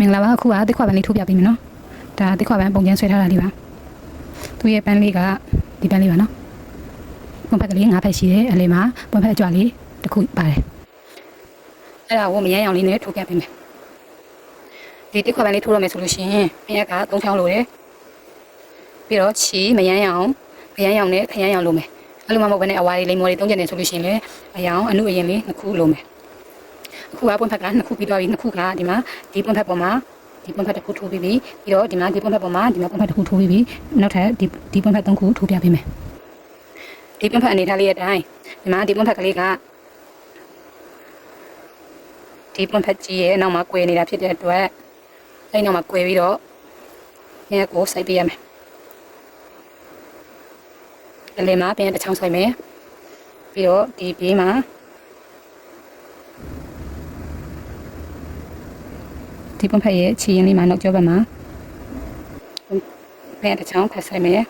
မင်္ဂလာပါအခုကတစ်ခွက်ပန်းလေးထိုးပြပေးမယ်နော်ဒါတစ်ခွက်ပန်းပုံကျန်းဆွဲထားတာလေးပါသူ့ရဲ့ပန်းလေးကဒီပန်းလေးပါနော်ပွန်ဖက်ကလေး၅ဖက်ရှိတယ်အလယ်မှာပွန်ဖက်အကြွလေးတစ်ခုပါတယ်အဲ့ဒါကိုမရမ်းအောင်လေးနဲ့ထိုးပြပေးမယ်ဒီတစ်ခွက်ပန်းလေးထိုးရမယ်ဆိုလို့ရှိရင်မရက်က၃ချောင်းလိုတယ်ပြီးတော့ချီမရမ်းအောင်မရမ်းအောင်နဲ့ခရမ်းအောင်လိုမယ်အဲ့လိုမှမဟုတ်ဘဲနဲ့အဝါလေးလိမ်မော်လေးသုံးချက်နေဆိုလို့ရှိရင်လည်းအယောင်အနုအရင်လေးနှစ်ခုလိုမယ်အ ခုကပွန်ဖက်ကနှစ်ခုပြီးသွားပြီနှစ်ခုကဒီမှာဒီပွန်ဖက်ပေါ်မှာဒီပွန်ဖက်တစ်ခုထိုးပြီးပြီပြီးတော့ဒီမှာဒီပွန်ဖက်ပေါ်မှာဒီမှာပွန်ဖက်တစ်ခုထိုးပြီးပြီနောက်ထပ်ဒီဒီပွန်ဖက်သုံးခုထိုးပြပေးမယ်ဒီပွန်ဖက်အနေထားလေးရဲ့အတိုင်းဒီမှာဒီပွန်ဖက်ကလေးကဒီပွန်ဖက်ကြီးရဲ့နောက်မှာကွယ်နေတာဖြစ်တဲ့အတွက်အဲ့နောက်မှာကွယ်ပြီးတော့ရဲကိုစိုက်ပေးရမယ်အလယ်မှာပြန်တစ်ချောင်းစိုက်မယ်ပြီးတော့ဒီဘေးမှာ ဒီပွန်ဖက်ရဲ့ခြေရင်းလေးမှာနောက်ကျောဘက်မှာဘယ်တစ်ချောင်းဖက်ဆိုင်မယ်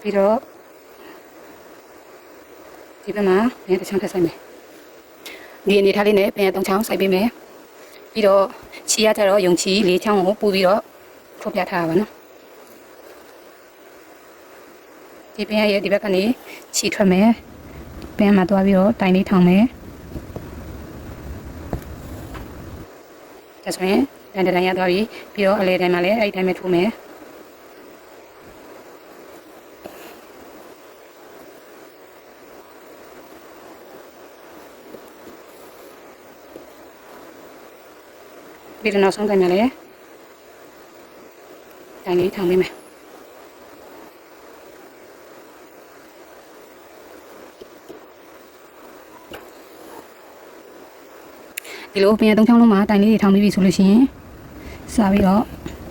ပြီးတော့ဒီဘက်မှာဘယ်တစ်ချောင်းဖက်ဆိုင်မယ်ဒီအနေထားလေးနဲ့ဘယ်သုံးချောင်းဆိုင်ပေးမယ်ပြီးတော့ခြေရကြတော့ယုံချီလေးချောင်းကိုပူပြီးတော့ထုတ်ပြထားတာပါနော် ဒီပင်ရဲ့ဒီဘက်ကနေခြီထွက်မယ်ပင်မှာသွားပြီးတော့တိုင်လေးထောင်မယ်ဒါဆိုရင်တန်တန်ရသွားပြီပြီးတော့အလဲတိုင်းမှာလည်းအဲ့ဒီတိုင်းပဲထိုးမယ်ပြီးတော့နောက်ဆုံးတိုင်းမှာလည်းတိုင်လေးထောင်ပေးမယ် ဒီလိုပြင်သုံးချောင်းလုံးမှာတိုင်လေးတွေထောင်ပြီးပြီဆိုလို့ရှိရင်စပြီးတော့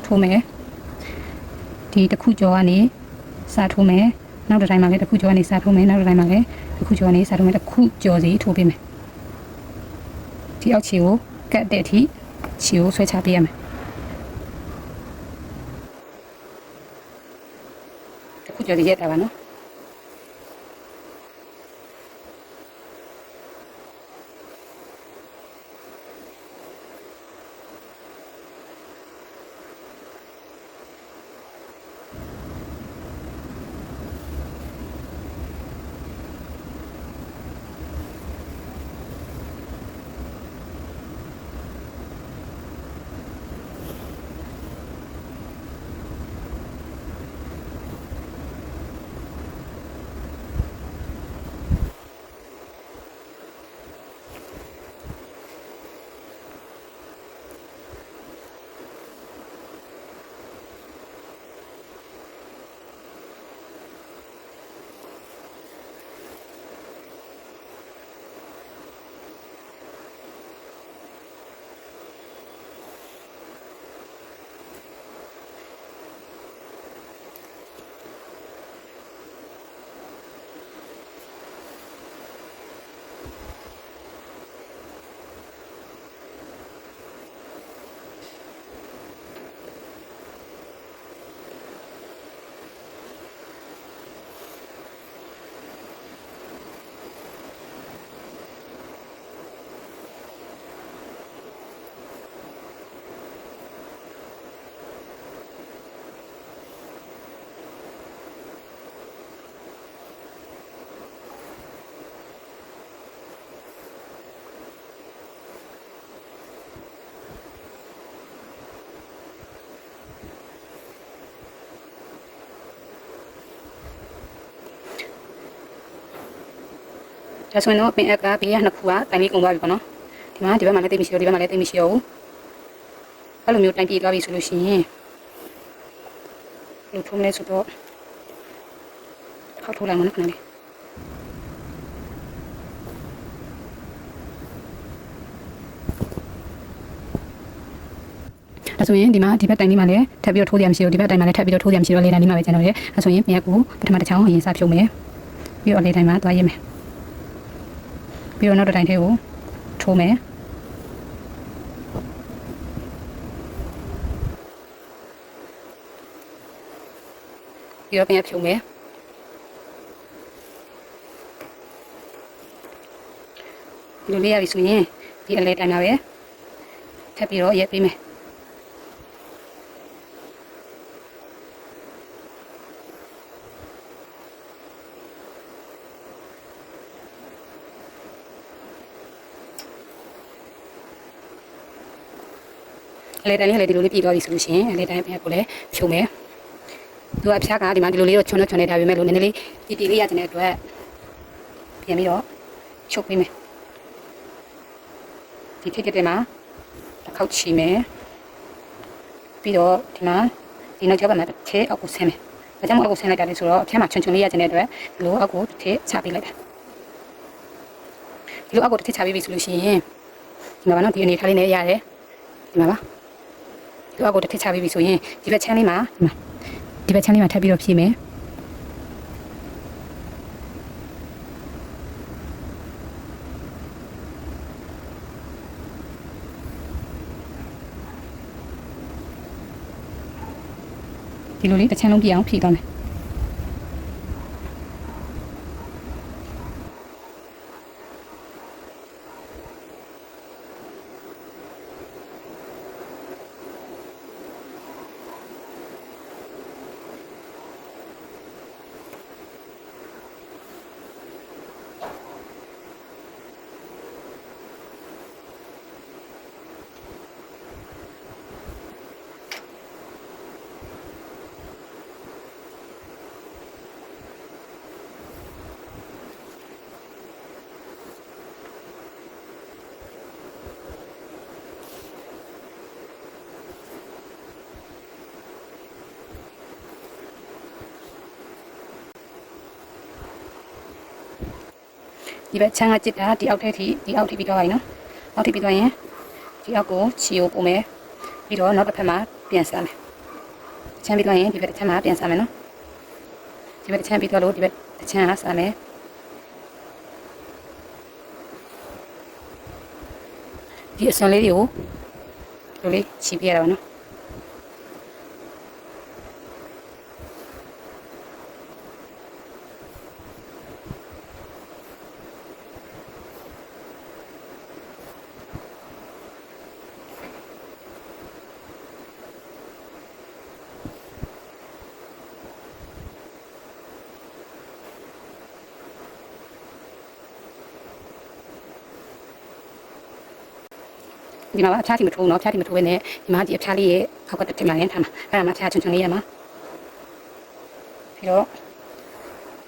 ထိုးမယ်ဒီတစ်ခုကျော်ကနေစထိုးမယ်နောက်တစ်တိုင်းမှာလည်းတစ်ခုကျော်ကနေစထိုးမယ်နောက်တစ်တိုင်းမှာလည်းတစ်ခုကျော်ကနေစထိုးမယ်တစ်ခုကျော်စီထိုးပေးမယ်ဒီအောက်ခြေကိုကတ်တဲ့အထိခြေကိုဆွဲချပေးရမယ်တစ်ခုကျော်စီရက်တာပါနော် ဒါဆိုရင်တော့ပင်အက်ကဘေးကနှစ်ခုကတိုင်လေးကုန်သွားပြီပေါ့နော်ဒီမှာဒီဘက်မှာလည်းတိတ်မရှိတော့ဒီဘက်မှာလည်းတိတ်မရှိတော့ဘူးအဲ့လိုမျိုးတိုင်ပြေးသွားပြီဆိုလို့ရှိရင်လူထုံးလဲဆိုတော့ခောက်ထိုးလိုက်မနော်ခဏလေးဒါဆိုရင်ဒီမှာဒီဘက်တိုင်လေးမှာလည်းထပ်ပြီးတော့ထိုးရမရှိဘူးဒီဘက်တိုင်မှာလည်းထပ်ပြီးတော့ထိုးရမရှိတော့လေတိုင်လေးမှာပဲကျန်တော့တယ်ဒါဆိုရင်မြက်ကိုပထမတစ်ချောင်းအရင်စဖြုံးမယ်ပြီးတော့လေတိုင်မှာသွားရမယ် ပြီးတော့နောက်တစ်တိုင်းထဲကိုထိုးမယ်ပြီးတော့ပြန်ဖြူမယ်ဒီလိုလေးရပြီဆိုရင်ဒီအလဲတိုင်းတာပဲထပ်ပြီးတော့ရက်ပေးမယ် လဲတိုင်းလေးလည်းဒီလိုလေးပြည်သွားပြီဆိုလို့ရှိရင်အလဲတိုင်းပြန်ကိုလည်းဖြုံမယ်သူကအဖျားကဒီမှာဒီလိုလေးတော့ချွန်းတော့ချွန်းနေတာပဲမဲ့လို့နည်းနည်းလေးတီတီလေးရတဲ့အတွက်ပြန်ပြီးတော့ချုပ်ပေးမယ်ဒီထိတဲ့မှာတစ်ခေါက်ချီမယ်ပြီးတော့ဒီမှာဒီနောက်ကျောဘက်မှာတစ်ထည့်အောက်ကိုဆင်းမယ်ဒါကြောင့်မို့အောက်ကိုဆင်းလိုက်တာလေဆိုတော့အဖျားမှာချွန်းချွန်းလေးရတဲ့အတွက်ဒီလိုအောက်ကိုတစ်ထည့်ချပေးလိုက်တာဒီလိုအောက်ကိုတစ်ထည့်ချပေးပြီဆိုလို့ရှိရင်ဒီမှာပါနော်ဒီအနေထားလေးနဲ့ရတယ်ဒီမှာပါ သူအကိုတစ်ထစ်ချပေးပြီဆိုရင်ဒီဘက်ချမ်းလေးမှာဒီမှာဒီဘက်ချမ်းလေးမှာထပ်ပြီးတော့ဖြည့်မယ်ဒီလိုလေးတစ်ချမ်းလုံးပြည့်အောင်ဖြည့်သွားမယ် ဒီဘက်ချမ်းကจิตတာဒီအောက်ထဲထိဒီအောက်ထိပြီးတော့ပါရင်နော်အောက်ထိပြီးတော့ရင်ဒီအောက်ကိုခြေကိုပုံမယ်ပြီးတော့နောက်တစ်ဖက်မှာပြန်စားမယ်ချမ်းပြီးတော့ရင်ဒီဘက်တစ်ချမ်းမှာပြန်စားမယ်နော်ဒီဘက်တစ်ချမ်းပြီးတော့လို့ဒီဘက်တစ်ချမ်းကစားမယ်ဒီအစွန်လေးတွေကိုဒီလိုလေးခြိပြရတာပါနော် ဒီမှာအဖျားတီမထိုးတော့ဖျားတီမထိုးဘဲနဲ့ဒီမှာဒီအဖျားလေးရဲ့အောက်ကတစ်ထစ်မှလည်းထားမှာအဲ့ဒါမှဖျားချွန်ချွန်လေးရမှာပြီးတော့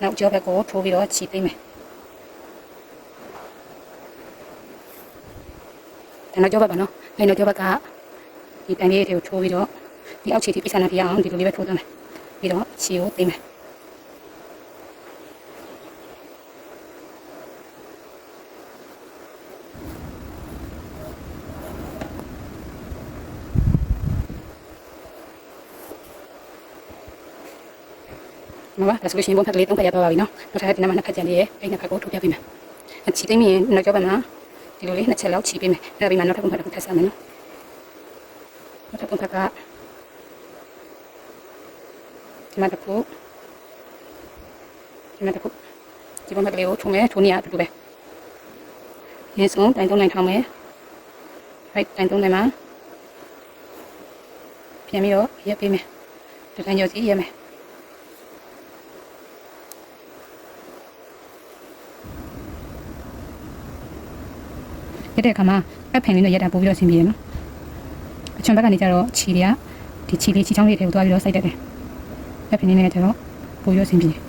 နောက်ကျောဘက်ကိုထိုးပြီးတော့ခြိသိမ့်မယ်ဒါနောက်ကျောဘက်ပါနော်အဲ့နောက်ကျောဘက်ကဒီတန်လေးတွေကိုထိုးပြီးတော့ဒီအောက်ခြေထိပိဿနာပြရအောင်ဒီလိုလေးပဲထိုးသွားမယ်ပြီးတော့ခြေကိုသိမ့်မယ် မမဒါဆိုလို့ရှိရင်ဘုံဖက်ကလေးသုံးဖက်ရတော့ပါပြီနော်နောက်ထပ်ဒီနံပါတ်နှစ်ဖက်ကျန်သေးရဲ့အဲ့နှစ်ဖက်ကိုထိုးပြပေးမယ်ခြိသိမ့်ရင်နောက်ကျောဘက်မှာဒီလိုလေးနှစ်ချက်လောက်ခြိပေးမယ်အဲ့ဒါပြီးမှနောက်ထပ်ဘုံဖက်တစ်ခုထပ်ဆက်မယ်နော်နောက်ထပ်ဘုံဖက်ကဒီမှာတစ်ခုဒီမှာတစ်ခုဒီဘုံဖက်ကလေးကိုထုံမယ်ထုံနေရအတူတူပဲရင်းစုံတိုင်သုံးနိုင်ထောင်းမယ် right တိုင်သုံးနိုင်မှာပြန်ပြီးတော့ရက်ပေးမယ်ဒီတိုင်ကျော်စီရက်မယ် ရက်တဲ့အခါမှာအက်ဖင်လေးနဲ့ရက်တာပို့ပြီးတော့အဆင်ပြေတယ်နော်အချွန်ဘက်ကနေကျတော့ခြီတွေကဒီခြီလေးခြီချောင်းလေးတွေကိုသွားပြီးတော့စိုက်တတ်တယ်အက်ဖင်လေးနဲ့ကျတော့ပို့ပြီးတော့အဆင်ပြေတယ်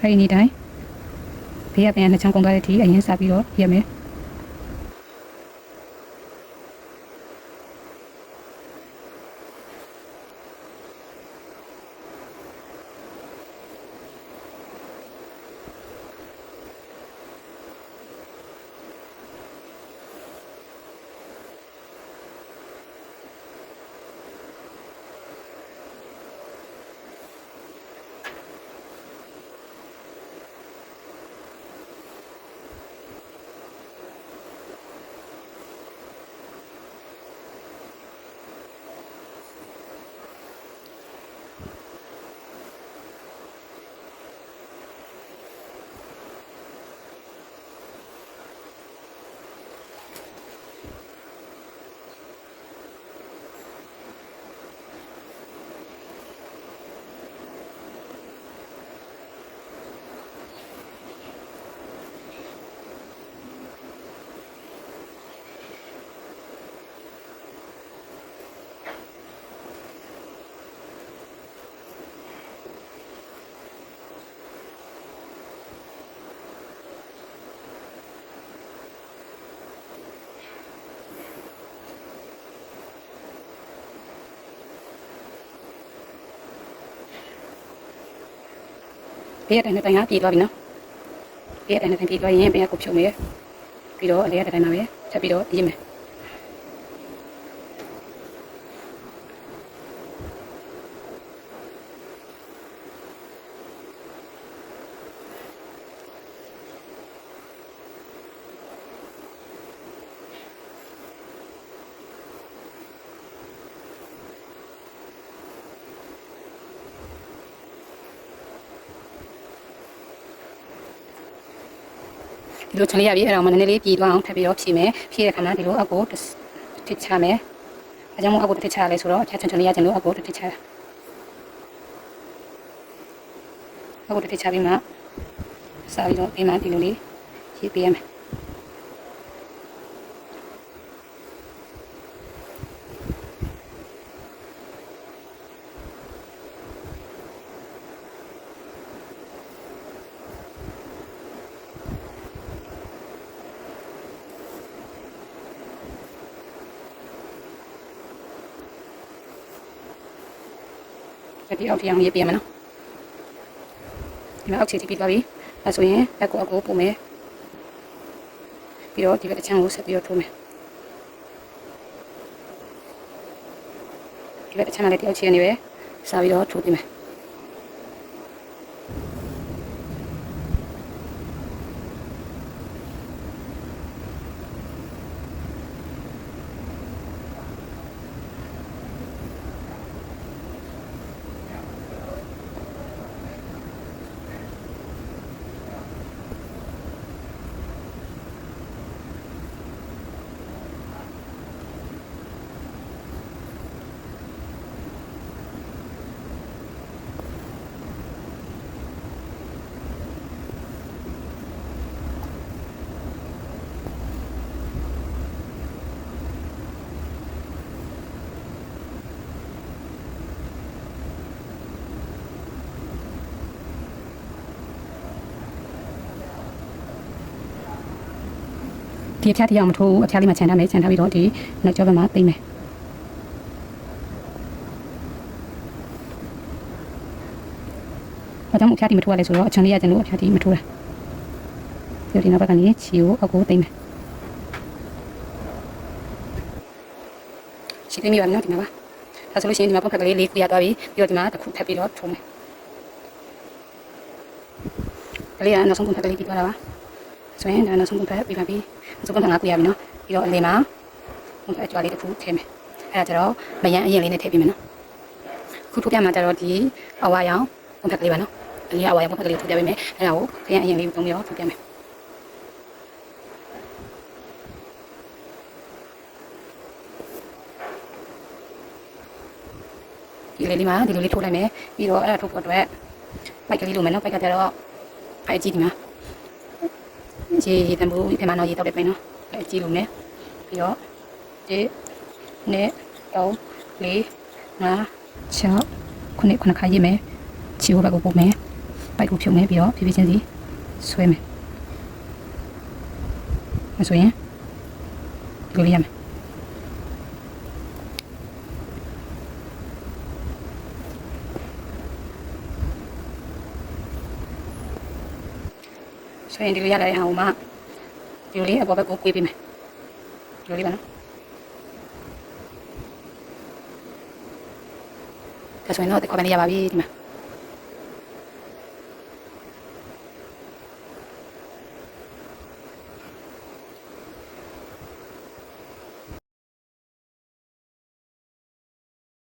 အဲဒီနေ့တိုင်းဘေးကပြန်နှစ်ချောင်းကုန်သွားတဲ့အထိအရင်စပြီးတော့ရက်မယ် ဘေးရတိုင်းနဲ့တိုင်းကပြေးသွားပြီနော်ဘေးရတိုင်းနဲ့တိုင်းပြေးသွားရင်ဘေးကကိုဖြုံမယ်ပြီးတော့အလေးရတိုင်းမှာပဲထပ်ပြီးတော့ရေးမယ် ဒီလိုချင်လေးရပြီအဲ့တော့မနည်းနည်းလေးပြည်သွားအောင်ထပ်ပြီးတော့ဖြည့်မယ်ဖြည့်တဲ့ခါမှာဒီလိုအကိုတစ်ချမယ်အဲကြောင့်မို့အကိုတစ်ချလဲဆိုတော့ချက်ချင်ချင်လေးရချင်လို့အကိုတစ်ချတာအကိုတစ်ချပြီးမှစားပြီးတော့ဒီမှာဒီလိုလေးရေးပေးရမယ် ဒီအောက်ထည့်အောင်ရေးပေးရမယ်နော်ဒီမှာအောက်ခြေထိပြီးသွားပြီအဲဆိုရင်အကိုအကိုပုံမယ်ပြီးတော့ဒီဘက်တစ်ချမ်းကိုဆက်ပြီးတော့ထိုးမယ်ဒီဘက်တစ်ချမ်းလည်းတယောက်ခြေနေပဲစားပြီးတော့ထိုးပေးမယ် ဒီအဖျားတရားမထိုးဘူးအဖျားလေးမှာခြံထားမယ်ခြံထားပြီးတော့ဒီနောက်ကျောဘက်မှာပိတ်မယ်ဘာကြောင့်အဖျားတီမထိုးရလဲဆိုတော့အချွန်လေးရကျင်လို့အဖျားတီမထိုးတာဒီဒီနောက်ဘက်ကနေချီကိုအကိုသိမ့်မယ်ချီသိမ့်မိပါမယ်နော်ဒီမှာပါဒါဆိုလို့ရှိရင်ဒီမှာပုံဖက်ကလေးလေးခုရသွားပြီပြီးတော့ဒီမှာတစ်ခုထပ်ပြီးတော့ထိုးမယ်ကလေးကနောက်ဆုံးပုံဖက်ကလေးပြီးသွားတာပါ ဆိုရင်ဒါနောက်ဆုံးပုံဖက်ပြီးပါပြီနောက်ဆုံးပုံဖက်ငါကူရပြီနော်ပြီးတော့အလယ်မှာပုံဖက်အကြွားလေးတစ်ခုထည့်မယ်အဲ့ဒါကျတော့မယံအရင်လေးနဲ့ထည့်ပြီးမယ်နော်ခုထုတ်ပြမှာကျတော့ဒီအဝါရောင်ပုံဖက်ကလေးပါနော်အလေးအဝါရောင်ပုံဖက်ကလေးထုတ်ပြပေးမယ်အဲ့ဒါကိုခရမ်းအရင်လေးသုံးပြီးတော့ထုတ်ပြမယ်ဒီလေးလေးမှာဒီလိုလေးထုတ်လိုက်မယ်ပြီးတော့အဲ့ဒါထုတ်ဖို့အတွက်ပိုက်ကလေးလိုမယ်နော်ပိုက်ကကျတော့ပိုက်ကြည့်ဒီမှာ ရေရေတံပိုးဒီမှာတော့ရေတောက်တဲ့ပိုင်းနော်အဲကြည့်လို့မယ်ပြီးတော့ဒီနဲ့တော့လေးငါ6ခုနှစ်ခုနှစ်ခါရေးမယ်ချီဟိုဘက်ကိုပို့မယ်ပိုက်ကိုဖြုတ်မယ်ပြီးတော့ဖြည်းဖြည်းချင်းစီဆွဲမယ်မဆိုရင်ဒီလိုလေးရမယ် ဆိုရင်ဒီလိုရလာတဲ့ဟာကိုမှဒီလိုလေးအပေါ်ဘက်ကိုကွေးပေးမယ်ဒီလိုလေးပါနော်ဒါဆိုရင်တော့ဒီခေါ်ပန်လေးရပါပြီဒီမှာ